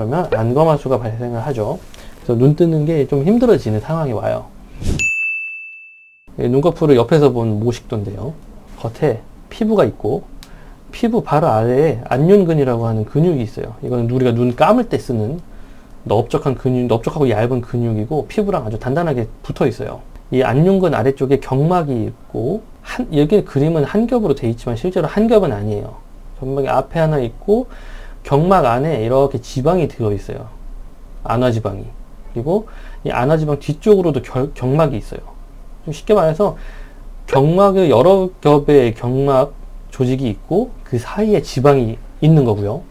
그러면 안검하수가 발생을 하죠. 그래서 눈 뜨는 게 좀 힘들어지는 상황이 와요. 이 눈꺼풀을 옆에서 본 모식도인데요. 겉에 피부가 있고 피부 바로 아래에 안윤근이라고 하는 근육이 있어요. 이거는 우리가 눈 감을 때 쓰는 넓적한 근육, 넓적하고 얇은 근육이고 피부랑 아주 단단하게 붙어 있어요. 이 안윤근 아래쪽에 경막이 있고 한, 여기 그림은 한 겹으로 돼 있지만 실제로 한 겹은 아니에요. 경막이 앞에 하나 있고 경막 안에 이렇게 지방이 들어 있어요. 안화지방이. 그리고 이 안화지방 뒤쪽으로도 결- 경막이 있어요. 좀 쉽게 말해서 경막의 여러 겹의 경막 조직이 있고 그 사이에 지방이 있는 거고요.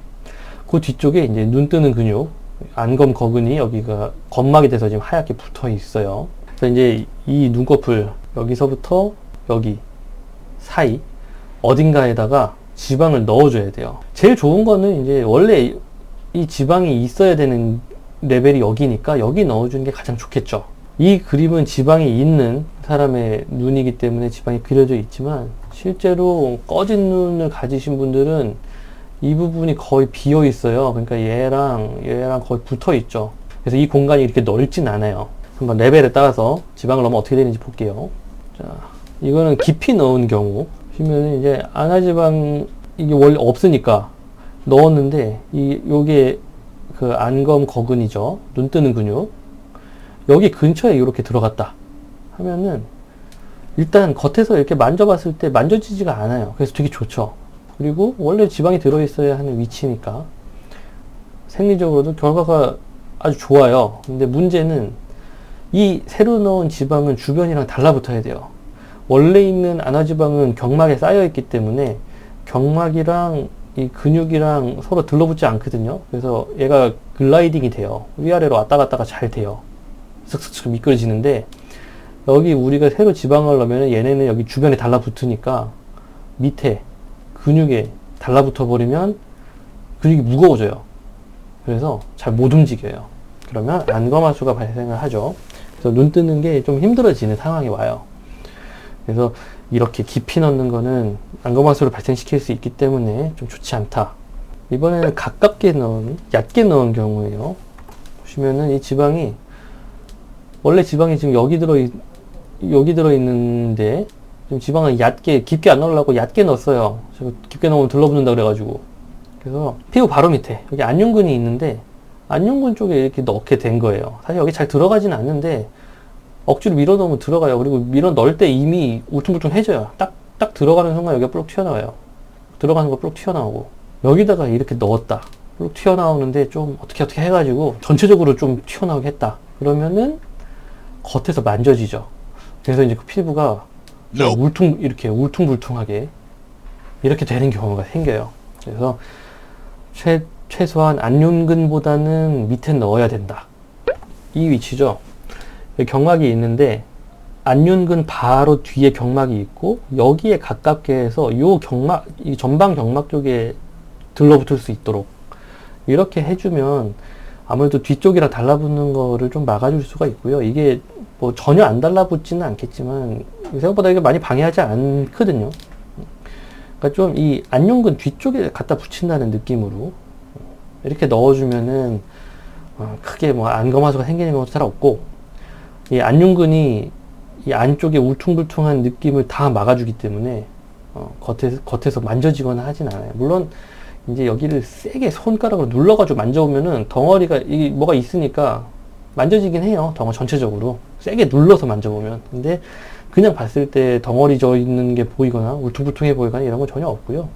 그 뒤쪽에 이제 눈 뜨는 근육, 안검 거근이 여기가 점막이 돼서 지금 하얗게 붙어 있어요. 그래서 이제 이 눈꺼풀 여기서부터 여기 사이 어딘가에다가 지방을 넣어줘야 돼요. 제일 좋은 거는 이제 원래 이 지방이 있어야 되는 레벨이 여기니까 여기 넣어주는 게 가장 좋겠죠. 이 그림은 지방이 있는 사람의 눈이기 때문에 지방이 그려져 있지만 실제로 꺼진 눈을 가지신 분들은 이 부분이 거의 비어 있어요. 그러니까 얘랑 얘랑 거의 붙어 있죠. 그래서 이 공간이 이렇게 넓진 않아요. 한번 레벨에 따라서 지방을 넣으면 어떻게 되는지 볼게요. 자, 이거는 깊이 넣은 경우 보시면 이제 안화지방 이게 원래 없으니까 넣었는데 이 요게 그 안검 거근이죠. 눈 뜨는 근육. 여기 근처에 이렇게 들어갔다 하면은 일단 겉에서 이렇게 만져봤을 때 만져지지가 않아요. 그래서 되게 좋죠. 그리고 원래 지방이 들어있어야 하는 위치니까 생리적으로도 결과가 아주 좋아요. 근데 문제는 이 새로 넣은 지방은 주변이랑 달라붙어야 돼요. 원래 있는 안화지방은 경막에 쌓여 있기 때문에 경막이랑 이 근육이랑 서로 들러붙지 않거든요. 그래서 얘가 글라이딩이 돼요. 위아래로 왔다 갔다가 잘 돼요. 슥슥슥 미끄러지는데 여기 우리가 새로 지방을 넣으면 얘네는 여기 주변에 달라붙으니까 밑에 근육에 달라붙어 버리면 근육이 무거워져요. 그래서 잘 못 움직여요. 그러면 안검하수가 발생을 하죠. 그래서 눈 뜨는 게 좀 힘들어지는 상황이 와요. 그래서 이렇게 깊이 넣는 거는 안검하수를 발생시킬 수 있기 때문에 좀 좋지 않다. 이번에는 가깝게 넣은, 얕게 넣은 경우에요. 보시면은 이 지방이 원래 지방이 지금 여기 들어 있, 여기 들어 있는데 지금 지방을 얕게 깊게 안 넣으려고 얕게 넣었어요. 깊게 넣으면 들러붙는다 그래가지고 그래서 피부 바로 밑에 여기 안윤근이 있는데 안윤근 쪽에 이렇게 넣게 된 거예요. 사실 여기 잘 들어가진 않는데 억지로 밀어 넣으면 들어가요. 그리고 밀어 넣을 때 이미 울퉁불퉁해져요. 딱, 딱 들어가는 순간 여기가 뿔룩 튀어나와요. 들어가는 거 뿔룩 튀어나오고 여기다가 이렇게 넣었다. 뿔룩 튀어나오는데 좀 어떻게 어떻게 해가지고 전체적으로 좀 튀어나오게 했다. 그러면은 겉에서 만져지죠. 그래서 이제 그 피부가 울퉁 이렇게 울퉁불퉁하게 이렇게 되는 경우가 생겨요. 그래서 최 최소한 안윤근보다는 밑에 넣어야 된다. 이 위치죠. 경막이 있는데 안윤근 바로 뒤에 경막이 있고 여기에 가깝게 해서 요 경막 이 전방 경막 쪽에 들러붙을 수 있도록 이렇게 해주면 아무래도 뒤쪽이랑 달라붙는 거를 좀 막아줄 수가 있고요. 이게 뭐 전혀 안 달라붙지는 않겠지만 생각보다 이게 많이 방해하지 않거든요. 그러니까 좀 이 안윤근 뒤쪽에 갖다 붙인다는 느낌으로 이렇게 넣어주면은 어, 크게 뭐 안검하수가 생기는 경우도 잘 없고 이 안윤근이 이 안쪽에 울퉁불퉁한 느낌을 다 막아주기 때문에 어, 겉에서, 겉에서 만져지거나 하진 않아요. 물론 이제 여기를 세게 손가락으로 눌러가지고 만져보면은 덩어리가 이 뭐가 있으니까 만져지긴 해요. 덩어 전체적으로 세게 눌러서 만져보면 근데 그냥 봤을 때 덩어리 져 있는 게 보이거나 울퉁불퉁해 보이거나 이런 건 전혀 없고요.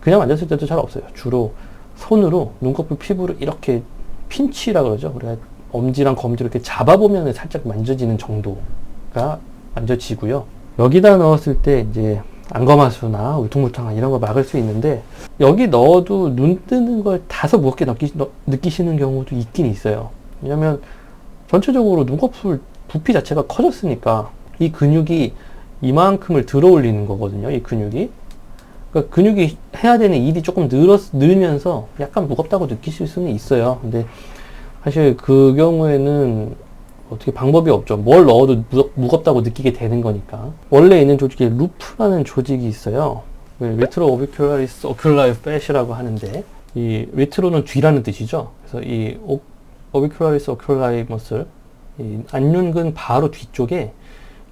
그냥 만졌을 때도 잘 없어요. 주로 손으로 눈꺼풀 피부를 이렇게 핀치라 그러죠. 우리가 엄지랑 검지로 이렇게 잡아보면 살짝 만져지는 정도가 만져지고요. 여기다 넣었을 때 이제 안검하수나 울퉁불퉁한 이런 거 막을 수 있는데 여기 넣어도 눈 뜨는 걸 다소 무겁게 느끼, 느끼시는 경우도 있긴 있어요. 왜냐면 전체적으로 눈꺼풀 부피 자체가 커졌으니까 이 근육이 이만큼을 들어 올리는 거거든요. 이 근육이. 그러니까 근육이 해야 되는 일이 조금 늘었, 늘면서 약간 무겁다고 느끼실 수는 있어요. 근데 사실 그 경우에는 어떻게 방법이 없죠. 뭘 넣어도 무, 무겁다고 느끼게 되는 거니까. 원래 있는 조직에 루프라는 조직이 있어요. 그 레트로 오비큘라리스 오큘라이 패시라고 하는데 이 리트로는 뒤라는 뜻이죠. 그래서 이 오- 오비큐라리스 오큐라리머스 이 안륜근 바로 뒤쪽에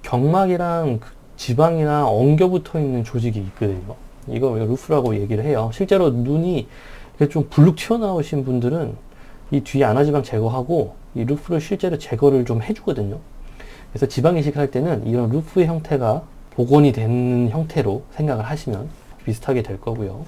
경막이랑 그 지방이나 엉겨 붙어 있는 조직이 있거든요. 이거 왜 루프라고 얘기를 해요. 실제로 눈이 좀 불룩 튀어나오신 분들은 이 뒤에 안화지방 제거하고 이 루프를 실제로 제거를 좀 해주거든요. 그래서 지방 이식할 때는 이런 루프의 형태가 복원이 되는 형태로 생각을 하시면 비슷하게 될 거고요.